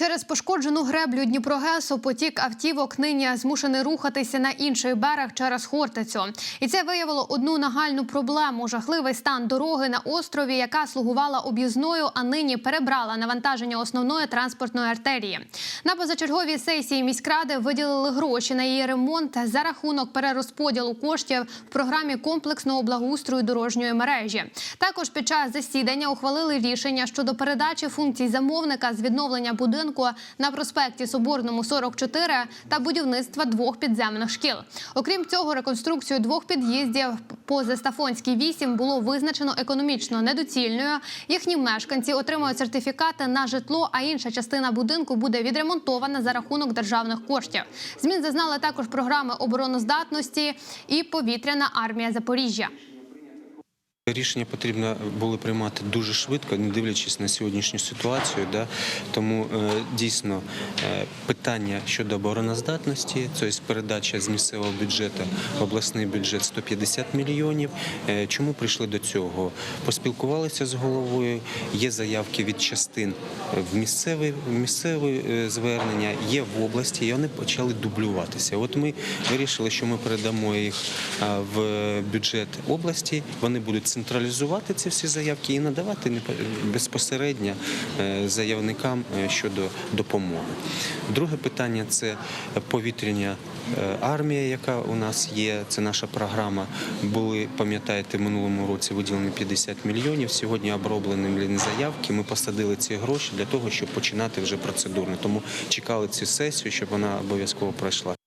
Через пошкоджену греблю Дніпрогесу потік автівок нині змушений рухатися на інший берег через Хортицю. І це виявило одну нагальну проблему: жахливий стан дороги на острові, яка слугувала об'їзною, а нині перебрала навантаження основної транспортної артерії. На позачерговій сесії міськради виділили гроші на її ремонт за рахунок перерозподілу коштів в програмі комплексного благоустрою дорожньої мережі. Також під час засідання ухвалили рішення щодо передачі функцій замовника з відновлення будинку на проспекті Соборному 44 та будівництва двох підземних шкіл. Окрім цього, реконструкцію двох під'їздів по Застафонській 8 було визначено економічно недоцільною. Їхні мешканці отримують сертифікати на житло, а інша частина будинку буде відремонтована за рахунок державних коштів. Змін зазнали також програми обороноздатності і повітряна армія Запоріжжя. Рішення потрібно було приймати дуже швидко, не дивлячись на сьогоднішню ситуацію. Да? Тому е, дійсно е, питання щодо обороноздатності, тобто передача з місцевого бюджету в обласний бюджет 150 мільйонів. Е, чому прийшли до цього? Поспілкувалися з головою. Є заявки від частин в місцеві, в місцеві звернення, є в області, і вони почали дублюватися. От ми вирішили, що ми передамо їх в бюджет області. Вони будуть централізувати ці всі заявки і надавати безпосередньо е, заявникам е, щодо допомоги. Друге питання це повітряна е, армія, яка у нас є. Це наша програма. Були, пам'ятаєте, в минулому році виділені 50 мільйонів. Сьогодні оброблені заявки. Ми посадили ці гроші для того, щоб починати вже процедурно. Тому чекали цю сесію, щоб вона обов'язково пройшла.